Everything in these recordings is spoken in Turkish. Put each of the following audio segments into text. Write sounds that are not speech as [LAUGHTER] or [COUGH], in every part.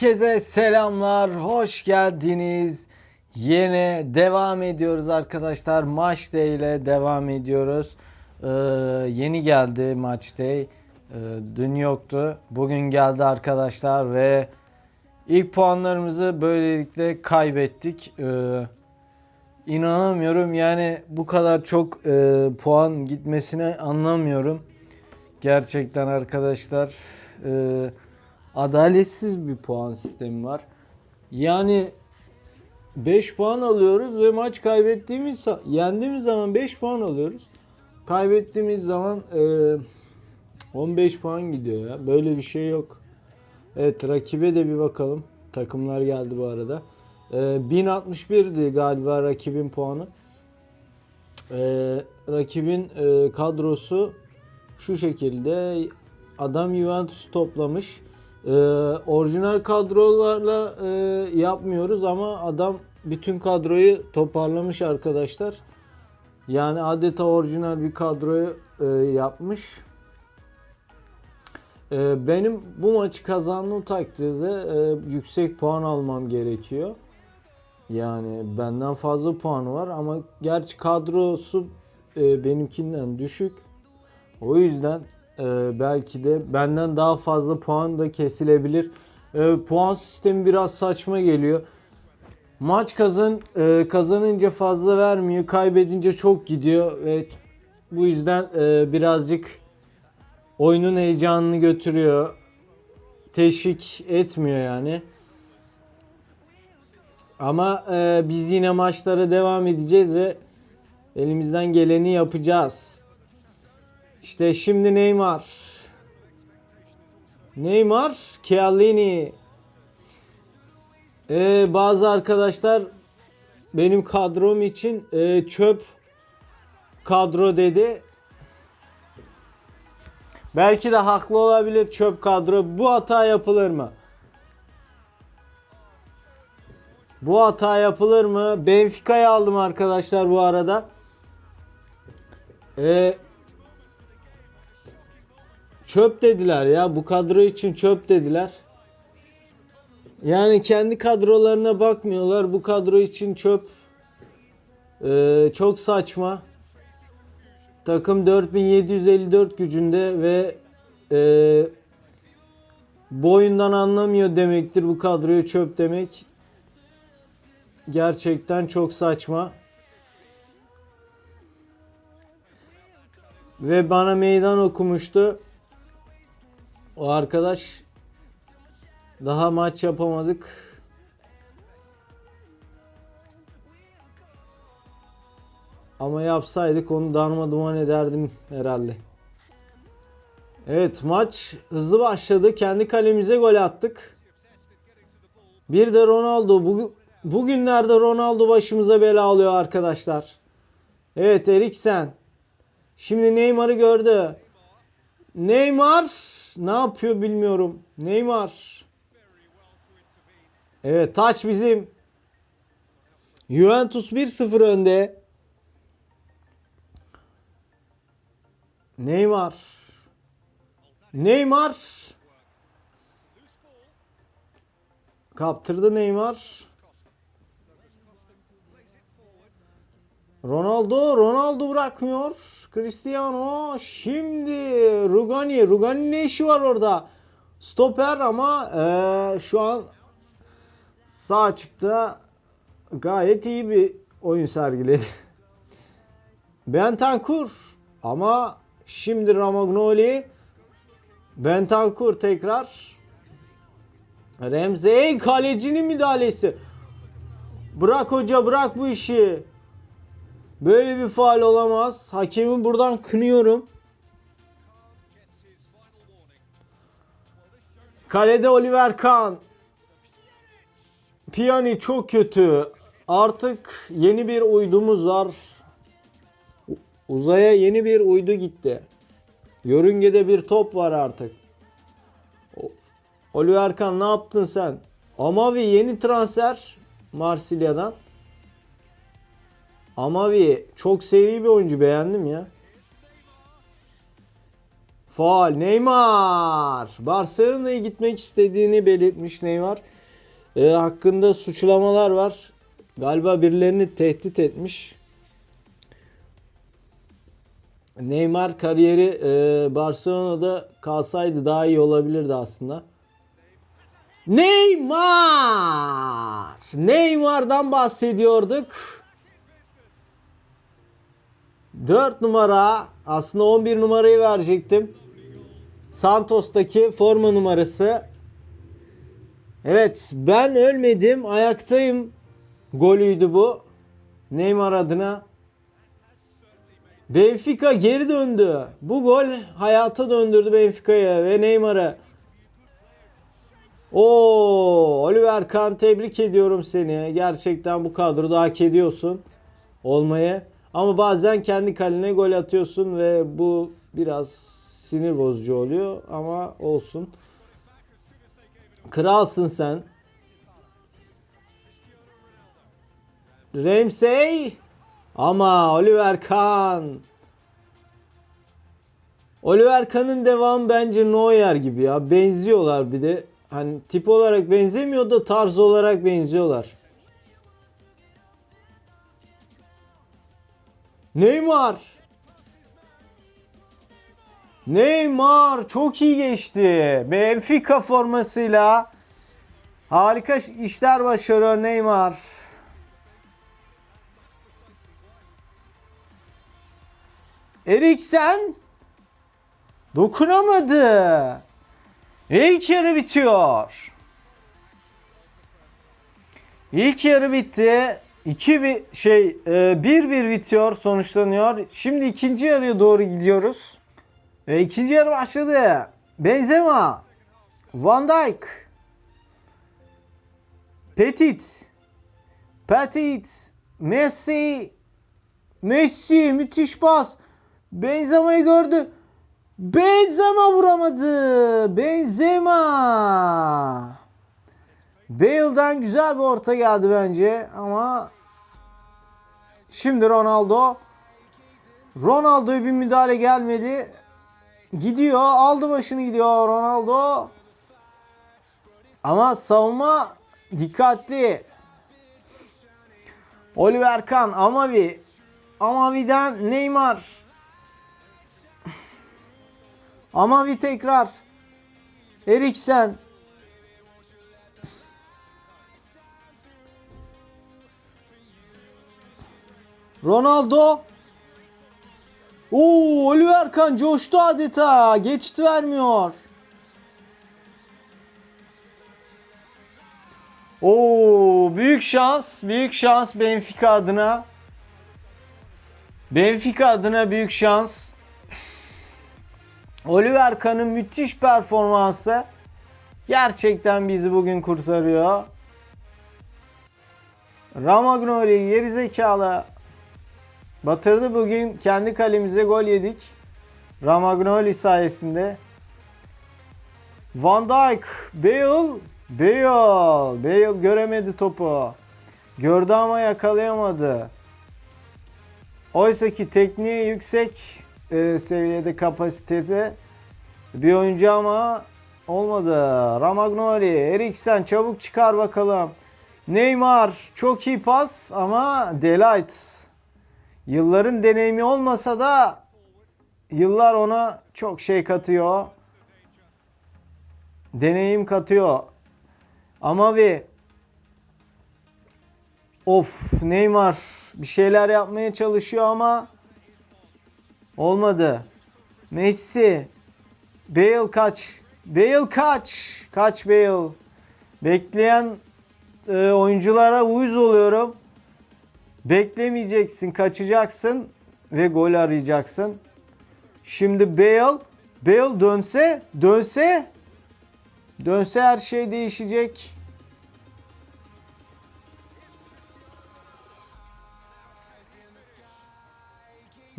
Herkese selamlar, hoş geldiniz. Yine devam ediyoruz arkadaşlar. Maç day ile devam ediyoruz. Ee, yeni geldi maç day. Ee, dün yoktu. Bugün geldi arkadaşlar ve ilk puanlarımızı böylelikle kaybettik. Ee, inanamıyorum yani bu kadar çok e, puan gitmesine anlamıyorum. Gerçekten arkadaşlar. Ee, adaletsiz bir puan sistemi var. Yani 5 puan alıyoruz ve maç kaybettiğimiz yendiğimiz zaman 5 puan alıyoruz. Kaybettiğimiz zaman e, 15 puan gidiyor ya. Böyle bir şey yok. Evet rakibe de bir bakalım. Takımlar geldi bu arada. E, 1061'di galiba rakibin puanı. E, rakibin e, kadrosu şu şekilde adam Juventus toplamış. Ee, orijinal kadrolarla e, yapmıyoruz ama adam bütün kadroyu toparlamış arkadaşlar. Yani adeta orijinal bir kadroyu e, yapmış. E, benim bu maçı kazandığım takdirde e, yüksek puan almam gerekiyor. Yani benden fazla puanı var ama gerçi kadrosu e, benimkinden düşük. O yüzden e, belki de benden daha fazla puan da kesilebilir. E, puan sistemi biraz saçma geliyor. Maç kazan e, kazanınca fazla vermiyor, kaybedince çok gidiyor ve bu yüzden e, birazcık oyunun heyecanını götürüyor. Teşvik etmiyor yani. Ama e, biz yine maçlara devam edeceğiz ve elimizden geleni yapacağız. İşte şimdi Neymar. Neymar, Chiellini. Ee, bazı arkadaşlar benim kadrom için e, çöp kadro dedi. Belki de haklı olabilir çöp kadro. Bu hata yapılır mı? Bu hata yapılır mı? Benfica'yı aldım arkadaşlar bu arada. Eee Çöp dediler ya bu kadro için çöp dediler. Yani kendi kadrolarına bakmıyorlar. Bu kadro için çöp. Ee, çok saçma. Takım 4754 gücünde ve e, bu oyundan anlamıyor demektir bu kadroyu çöp demek. Gerçekten çok saçma. Ve bana meydan okumuştu. O arkadaş daha maç yapamadık. Ama yapsaydık onu darma ederdim herhalde. Evet maç hızlı başladı. Kendi kalemize gol attık. Bir de Ronaldo. Bugün, bugünlerde Ronaldo başımıza bela alıyor arkadaşlar. Evet Eriksen. Şimdi Neymar'ı gördü. Neymar ne yapıyor bilmiyorum. Neymar. Evet taç bizim. Juventus 1-0 önde. Neymar. Neymar. Kaptırdı Neymar. Ronaldo, Ronaldo bırakmıyor. Cristiano şimdi Rugani. Rugani ne işi var orada? Stoper ama e, şu an sağ açıkta gayet iyi bir oyun sergiledi. [LAUGHS] Bentancur ama şimdi Ramagnoli Bentancur tekrar Remzey kalecinin müdahalesi. Bırak hoca bırak bu işi. Böyle bir faal olamaz. Hakemi buradan kınıyorum. Kalede Oliver Kahn. Piyani çok kötü. Artık yeni bir uydumuz var. Uzaya yeni bir uydu gitti. Yörüngede bir top var artık. Oliver Kahn ne yaptın sen? Amavi yeni transfer Marsilya'dan. Amavi çok seri bir oyuncu beğendim ya. Faal. Neymar. Barcelona'ya gitmek istediğini belirtmiş Neymar. Ee, hakkında suçlamalar var. Galiba birilerini tehdit etmiş. Neymar kariyeri e, Barcelona'da kalsaydı daha iyi olabilirdi aslında. Neymar! Neymar'dan bahsediyorduk. 4 numara aslında 11 numarayı verecektim. Santos'taki forma numarası. Evet ben ölmedim ayaktayım golüydü bu. Neymar adına. Benfica geri döndü. Bu gol hayata döndürdü Benfica'ya ve Neymar'ı. Oo, Oliver Kahn tebrik ediyorum seni. Gerçekten bu kadroda hak ediyorsun olmayı. Ama bazen kendi kalene gol atıyorsun ve bu biraz sinir bozucu oluyor ama olsun. Kralsın sen. Ramsey ama Oliver Kahn. Oliver Kahn'ın devamı bence Neuer gibi ya. Benziyorlar bir de. Hani tip olarak benzemiyor da tarz olarak benziyorlar. Neymar. Neymar çok iyi geçti. Benfica formasıyla harika işler başarıyor Neymar. Eriksen dokunamadı. İlk yarı bitiyor. İlk yarı bitti. 2 bir şey 1-1 bitiyor, sonuçlanıyor. Şimdi ikinci yarıya doğru gidiyoruz. Ve ikinci yarı başladı. Benzema, Van Dijk, Petit, Petit, Messi, Messi müthiş pas. Benzema'yı gördü. Benzema vuramadı. Benzema. Bale'dan güzel bir orta geldi bence ama şimdi Ronaldo Ronaldo'ya bir müdahale gelmedi. Gidiyor, aldı başını gidiyor Ronaldo. Ama savunma dikkatli. Oliver Kahn, Amavi. Amavi'den Neymar. Amavi tekrar. Eriksen. Ronaldo. Oo, Oliver Kahn coştu adeta. Geçit vermiyor. Oo, büyük şans, büyük şans Benfica adına. Benfica adına büyük şans. Oliver Kahn'ın müthiş performansı gerçekten bizi bugün kurtarıyor. Ramagnoli geri zekalı batırdı bugün kendi kalemize gol yedik. Ramagnoli sayesinde. Van Dijk, Bale, Bale, Bale göremedi topu. Gördü ama yakalayamadı. Oysa ki tekniği yüksek e, seviyede kapasitede bir oyuncu ama olmadı. Ramagnoli, Eriksen çabuk çıkar bakalım. Neymar çok iyi pas ama Delight. Yılların deneyimi olmasa da yıllar ona çok şey katıyor. Deneyim katıyor. Ama bir Of Neymar bir şeyler yapmaya çalışıyor ama olmadı. Messi Bale kaç. Bale kaç. Kaç Bale. Bekleyen e, oyunculara uyuz oluyorum. Beklemeyeceksin, kaçacaksın ve gol arayacaksın. Şimdi Bale, Bale dönse, dönse, dönse her şey değişecek.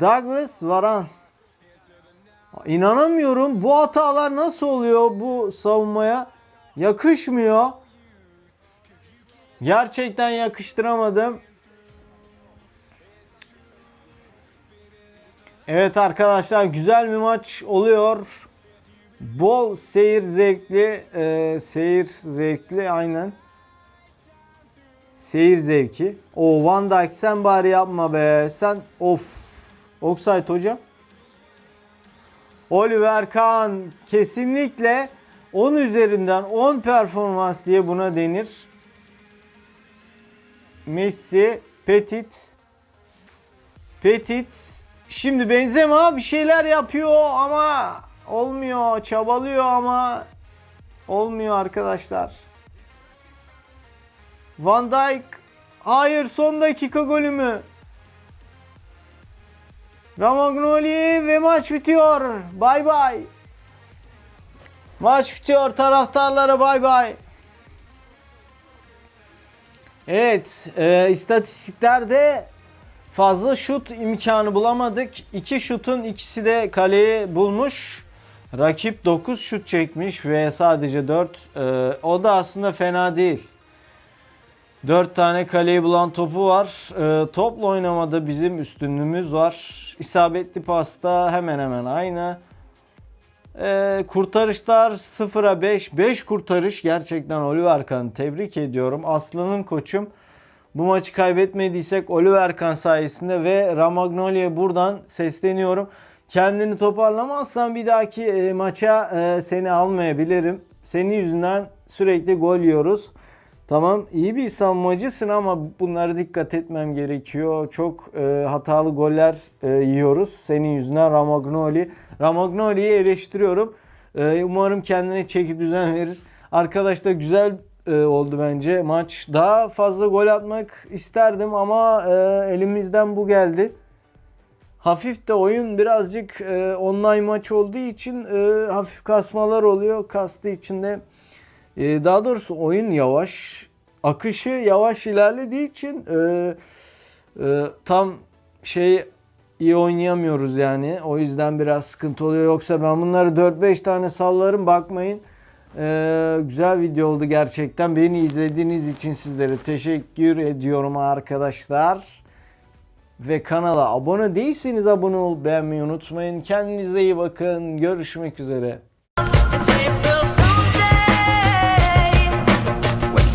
Douglas Varan. İnanamıyorum. Bu hatalar nasıl oluyor bu savunmaya? Yakışmıyor. Gerçekten yakıştıramadım. Evet arkadaşlar güzel bir maç oluyor. Bol seyir zevkli, e, seyir zevkli aynen. Seyir zevki. O Van Dijk sen bari yapma be. Sen of. Offside hocam. Oliver Kahn kesinlikle 10 üzerinden 10 performans diye buna denir. Messi, Petit, Petit. Şimdi Benzema bir şeyler yapıyor ama olmuyor. Çabalıyor ama olmuyor arkadaşlar. Van Dijk hayır son dakika golü mü? Ramagnoli ve maç bitiyor. Bay bay. Maç bitiyor taraftarlara bay bay. Evet, e, istatistiklerde fazla şut imkanı bulamadık. İki şutun ikisi de kaleyi bulmuş. Rakip 9 şut çekmiş ve sadece 4. E, o da aslında fena değil. 4 tane kaleyi bulan topu var. E, topla oynamada bizim üstünlüğümüz var. İsabetli pasta hemen hemen aynı. E, kurtarışlar 0'a 5. 5 kurtarış gerçekten Oliver Kahn'ı tebrik ediyorum. Aslı'nın koçum. Bu maçı kaybetmediysek Oliver Kahn sayesinde ve Ramagnoli'ye buradan sesleniyorum. Kendini toparlamazsan bir dahaki e, maça e, seni almayabilirim. Senin yüzünden sürekli gol yiyoruz. Tamam iyi bir savunmacısın ama bunlara dikkat etmem gerekiyor. Çok e, hatalı goller e, yiyoruz. Senin yüzünden Ramagnoli. Ramagnoli'yi eleştiriyorum. E, umarım kendine çeki düzen verir. Arkadaşlar güzel e, oldu bence maç. Daha fazla gol atmak isterdim ama e, elimizden bu geldi. Hafif de oyun birazcık e, online maç olduğu için e, hafif kasmalar oluyor. Kastığı için de e, daha doğrusu oyun yavaş. Akışı yavaş ilerlediği için tam şey iyi oynayamıyoruz yani. O yüzden biraz sıkıntı oluyor. Yoksa ben bunları 4-5 tane sallarım bakmayın. Ee, güzel video oldu gerçekten. Beni izlediğiniz için sizlere teşekkür ediyorum arkadaşlar. Ve kanala abone değilseniz abone olup beğenmeyi unutmayın. Kendinize iyi bakın. Görüşmek üzere.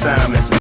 April